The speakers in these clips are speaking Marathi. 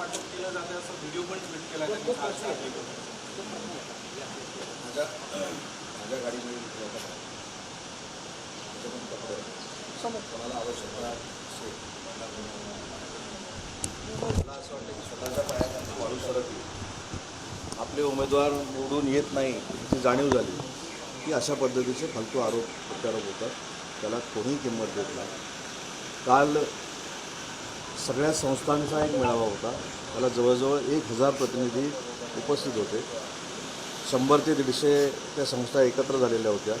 वाटप केलं जातं असं व्हिडिओ पण ट्विट केला त्यांनी काल सांगितलं. माझ्या माझ्या गाडीमध्ये. कोणाला मला असं. वाटतं की स्वतःच्या पायाखाली वाळू सरकली आपले उमेदवार निवडून येत नाही याची जाणीव झाली. की अशा पद्धतीचे फालतू आरोप प्रत्यारोप होतात. त्याला कोणीही किंमत देत नाही. काल सगळ्या संस्थांचा एक मेळावा होता. त्याला जवळजवळ एक हजार प्रतिनिधी उपस्थित होते. शंभर ते दीडशे त्या संस्था एकत्र झालेल्या होत्या.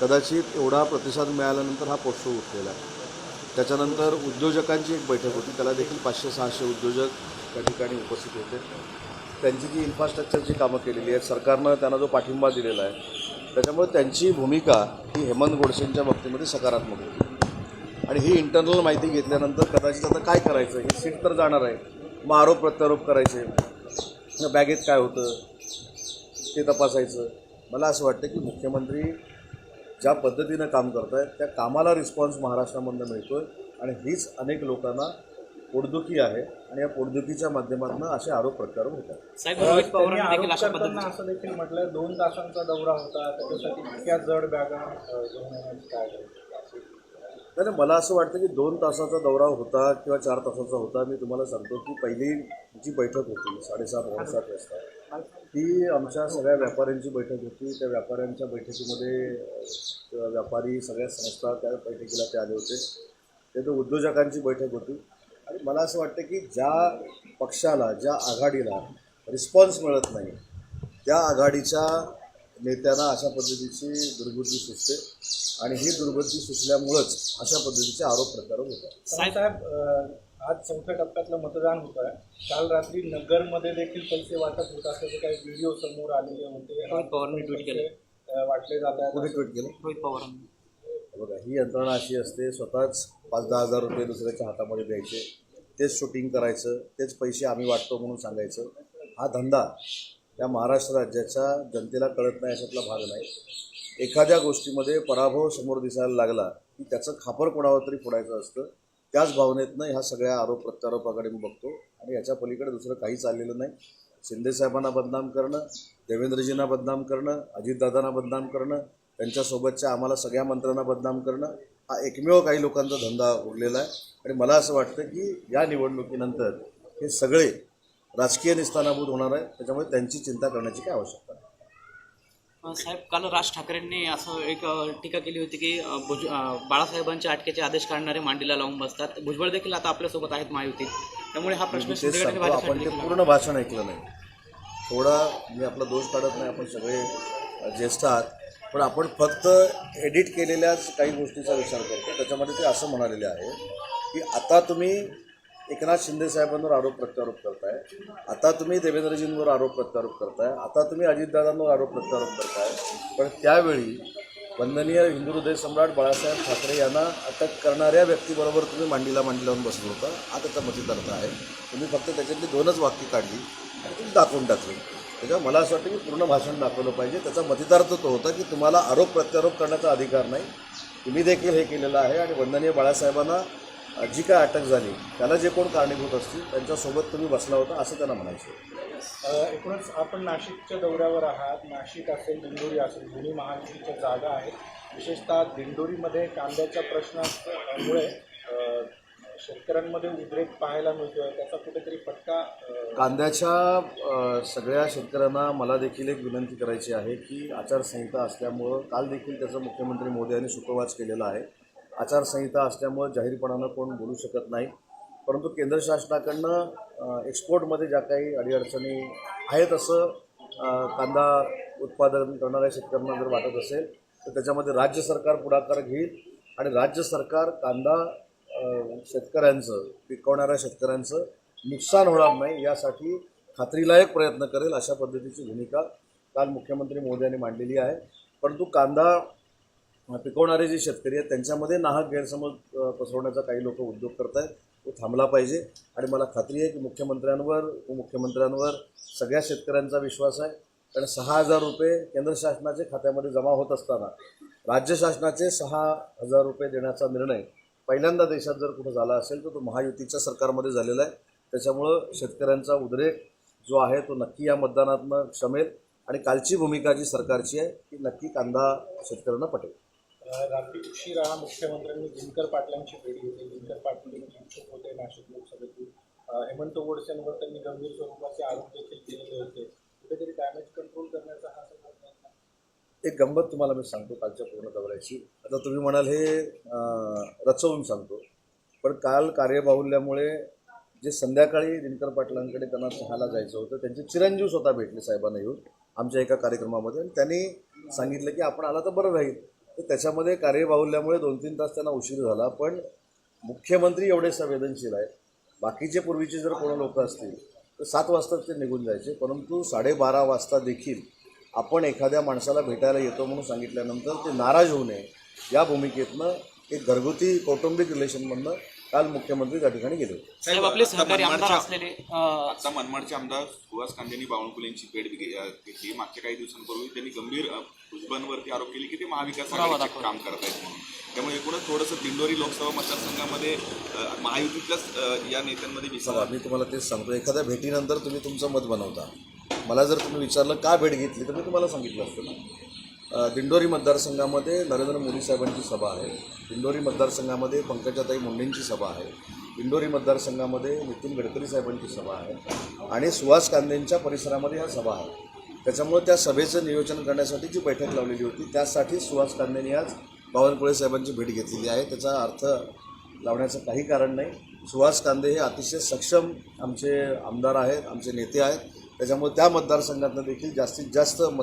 कदाचित एवढा प्रतिसाद मिळाल्यानंतर हा पोस्टो उठलेला. आहे त्याच्यानंतर उद्योजकांची एक बैठक होती. त्याला देखील पाचशे सहाशे उद्योजक त्या ठिकाणी उपस्थित होते. त्यांची जी इन्फ्रास्ट्रक्चरची कामं केलेली आहेत सरकारनं त्यांना जो पाठिंबा दिलेला आहे त्याच्यामुळे त्यांची भूमिका ही हेमंत गोडसेंच्या बाबतीमध्ये सकारात्मक होती. आणि ही इंटरनल माहिती घेतल्यानंतर कदाचित आता काय करायचं ही सीट तर जाणार आहे. मग आरोप प्रत्यारोप करायचे. बॅगेत काय होतं? ते तपासायचं. मला असं वाटतं की मुख्यमंत्री ज्या पद्धतीनं काम करत आहेत त्या कामाला रिस्पॉन्स महाराष्ट्रामधनं मिळतो आहे आणि हीच अनेक लोकांना पोटदुखी आहे. आणि या पोटदुखीच्या माध्यमातून असे आरोप प्रत्यारोप होतात. असं देखील म्हटलं दोन तासांचा दौरा होता. त्याच्यासाठी इतक्या जड बॅगा घेऊन काय? नाही मला असं वाटतं की दोन तासाचा दौरा होता किंवा चार तासाचा होता मी तुम्हाला सांगतो की पहिली जी बैठक होती साडेसात सात वाजता ती आमच्या सगळ्या व्यापाऱ्यांची बैठक होती. त्या व्यापाऱ्यांच्या बैठकीमध्ये व्यापारी सगळ्या संस्था त्या बैठकीला ते आले होते. त्यात उद्योजकांची बैठक होती. आणि मला असं वाटतं की ज्या पक्षाला ज्या आघाडीला रिस्पॉन्स मिळत नाही त्या आघाडीच्या नेत्यांना अशा पद्धतीची दुर्बुद्धी सुचते आणि ही दुर्बुद्धी सुचल्यामुळंच अशा पद्धतीचे आरोप प्रत्यारोप होतात. साहेब आज चौथ्या टप्प्यातलं मतदान होत आहे काल रात्री नगरमध्ये देखील पैसे वाटप होत असल्याचे काही व्हिडिओ समोर आलेले होते. रोहित पवारांनी ट्विट केलं. वाटले जात आहेत. कुठे ट्विट केलं? रोहित पवारांनी. बघा ही यंत्रणा अशी असते स्वतःच पाच दहा हजार रुपये दुसऱ्याच्या हातामध्ये द्यायचे. तेच शूटिंग करायचं तेच पैसे आम्ही वाटतो म्हणून सांगायचं. हा धंदा या महाराष्ट्र राज्याच्या जनतेला कळत नाही अशातला भाग नाही. एखाद्या गोष्टीमध्ये पराभव समोर दिसायला लागला की त्याचं खापर कोणावर तरी फोडायचं असतं त्याच भावनेतनं ह्या सगळ्या आरोप प्रत्यारोपाकडे मी बघतो. आणि याच्या पलीकडे दुसरं काही चाललेलं नाही. शिंदेसाहेबांना बदनाम करणं देवेंद्रजींना बदनाम करणं अजितदादांना बदनाम करणं त्यांच्यासोबतच्या आम्हाला सगळ्या मंत्र्यांना बदनाम करणं हा एकमेव काही लोकांचा धंदा उरलेला आहे. आणि मला असं वाटतं की या निवडणुकीनंतर हे सगळे राजकीय निस्थानाभूत होणार आहे त्याच्यामुळे त्यांची चिंता करण्याची काय आवश्यकता नाही. साहेब काल राज ठाकरेंनी असं एक टीका केली होती की भुज बाळासाहेबांच्या अटकेचे आदेश काढणारे मांडीला लावून बसतात. भुजबळ देखील आता आपल्यासोबत आहेत महायुतीत. त्यामुळे हा प्रश्न आपण ते पूर्ण भाषण ऐकलं नाही. थोडा मी आपला दोष काढत नाही आपण सगळे ज्येष्ठ आहात. पण आपण फक्त एडिट केलेल्याच काही गोष्टीचा विचार करतो त्याच्यामध्ये ते असं म्हणालेले आहे की आता तुम्ही एकनाथ शिंदे साहेबांवर आरोप प्रत्यारोप करताय. आता तुम्ही देवेंद्रजींवर आरोप प्रत्यारोप करताय. आता तुम्ही अजितदादांवर आरोप प्रत्यारोप करताय. पण त्यावेळी वंदनीय हिंदू हृदय सम्राट बाळासाहेब ठाकरे यांना अटक करणाऱ्या व्यक्तीबरोबर तुम्ही मांडीला मांडी लावून बसलो होता. हा त्याचा मतितार्थ आहे. तुम्ही फक्त त्याच्यातली दोनच वाक्य काढली आणि तुम्ही दाखवून टाकली. त्याच्यावर मला असं वाटतं की पूर्ण भाषण दाखवलं पाहिजे. त्याचा मतितार्थ तो होता की तुम्हाला आरोप प्रत्यारोप करण्याचा अधिकार नाही. तुम्ही देखील हे केलेलं आहे आणि वंदनीय बाळासाहेबांना जी काय अटक झाली त्याला जे कोण कारणीभूत असतील त्यांच्यासोबत तुम्ही बसला होता असं त्यांना म्हणायचं एकूणच आपण नाशिकच्या दौऱ्यावर आहात. नाशिक असेल दिंडोरी असेल दोन्ही महायुतीच्या जागा आहेत. विशेषतः दिंडोरीमध्ये कांद्याच्या प्रश्नामुळे शेतकऱ्यांमध्ये उद्रेक पाहायला मिळतोय. त्याचा कुठेतरी फटका कांद्याच्या सगळ्या शेतकऱ्यांना मला देखील एक विनंती करायची आहे की आचारसंहिता असल्यामुळं काल देखील त्याचं मुख्यमंत्री मोदी यांनी सुतोवाच केलेला आहे. आचारसंहिता असल्यामुळं जाहीरपणानं कोण बोलू शकत नाही. परंतु केंद्र शासनाकडनं एक्सपोर्टमध्ये ज्या काही अडीअडचणी आहेत असं कांदा उत्पादन करणाऱ्या शेतकऱ्यांना जर वाटत असेल तर त्याच्यामध्ये राज्य सरकार पुढाकार घेईल आणि राज्य सरकार कांदा शेतकऱ्यांचं पिकवणाऱ्या शेतकऱ्यांचं नुकसान होणार नाही यासाठी खात्रीलायक प्रयत्न करेल अशा पद्धतीची भूमिका काल मुख्यमंत्री मोदी यांनी मांडलेली आहे. परंतु कांदा पिकवणारे जे शेतकरी आहेत त्यांच्यामध्ये नाहक गैरसमज पसरवण्याचा काही लोक उद्योग करत आहेत तो थांबला पाहिजे. आणि मला खात्री आहे की मुख्यमंत्र्यांवर उपमुख्यमंत्र्यांवर सगळ्या शेतकऱ्यांचा विश्वास आहे. कारण सहा हजार रुपये केंद्र शासनाचे खात्यामध्ये जमा होत असताना राज्य शासनाचे सहा हजार रुपये देण्याचा निर्णय पहिल्यांदा देशात जर कुठं झाला असेल तर तो महायुतीच्या सरकारमध्ये झालेला आहे. त्याच्यामुळं शेतकऱ्यांचा उद्रेक जो आहे तो नक्की या मतदानातनं क्षमेल. आणि कालची भूमिका जी सरकारची आहे ती नक्की कांदा शेतकऱ्यांना पटेल. रात्री उशिरा मुख्यमंत्र्यांनी दिनकर पाटलांची भेट घेतली. दिनकर पाटील इच्छुक होते नाशिक लोकसभेतून हेमंत गोडसेंवर त्यांनी गंभीर स्वरूपाचे आरोप देखील केलेले होते. कुठेतरी डॅमेज कंट्रोल करण्याचा हा सगळा एक गंमत तुम्हाला मी सांगतो कालच्या पूर्ण दौऱ्याची. आता तुम्ही म्हणाल हे रचवून सांगतो. पण काल कार्यबाहुल्यामुळे जे संध्याकाळी दिनकर पाटलांकडे त्यांना चहाला जायचं होतं त्यांचे चिरंजीव स्वतः भेटले साहेबांना येऊन आमच्या एका कार्यक्रमामध्ये. आणि त्यांनी सांगितलं की आपण आला तर बरं राहील. तर त्याच्यामध्ये कार्यबाहुल्यामुळे दोन तीन तास त्यांना उशीर झाला पण मुख्यमंत्री एवढे संवेदनशील आहेत. बाकीचे पूर्वीचे जर कोणी लोक असतील तर सात वाजता ते निघून जायचे परंतु साडेबारा वाजता देखील आपण एखाद्या माणसाला भेटायला येतो म्हणून सांगितल्यानंतर ते नाराज होऊ नये. या भूमिकेतनं एक घरगुती कौटुंबिक रिलेशनमधनं काल मुख्यमंत्री त्या ठिकाणी गेले होते. साहेब आपले आता सहकारी आमदार असलेले आता मनमाडचे आमदार सुहास कांदेनी बावनकुळे यांची भेट घेतली. मागच्या काही दिवसांपूर्वी त्यांनी गंभीर अ, भुजबळांवरती आरोप केले की ते महाविकास आघाडीचे काम करत आहेत म्हणून. त्यामुळे एकूणच थोडंसं दिंडोरी लोकसभा मतदारसंघामध्ये महायुतीतल्याच या नेत्यांमध्ये विसंवाद मी तुम्हाला तेच सांगतो. एखाद्या भेटीनंतर तुम्ही तुमचं मत बनवता. मला जर तुम्ही विचारलं का भेट घेतली तर मी तुम्हाला सांगितलं असतं ना. दिंडोरी मतदारसंघामध्ये नरेंद्र मोदी साहेबांची सभा आहे. दिंडोरी मतदारसंघामध्ये पंकजाताई मुंडेंची सभा आहे. दिंडोरी मतदारसंघामध्ये नितीन गडकरी साहेबांची सभा आहे. आणि सुहास कांदेंच्या परिसरामध्ये ह्या सभा आहे त्याच्यामुळे त्या सभेचं नियोजन करण्यासाठी जी बैठक लावलेली होती त्यासाठी सुहास कांदेंनी आज बावनकुळे साहेबांची भेट घेतलेली आहे. त्याचा अर्थ लावण्याचं काही कारण नाही. सुहास कांदे हे अतिशय सक्षम आमचे आमदार आहेत आमचे नेते आहेत. त्याच्यामुळे त्या मतदारसंघातनं देखील जास्तीत जास्त मत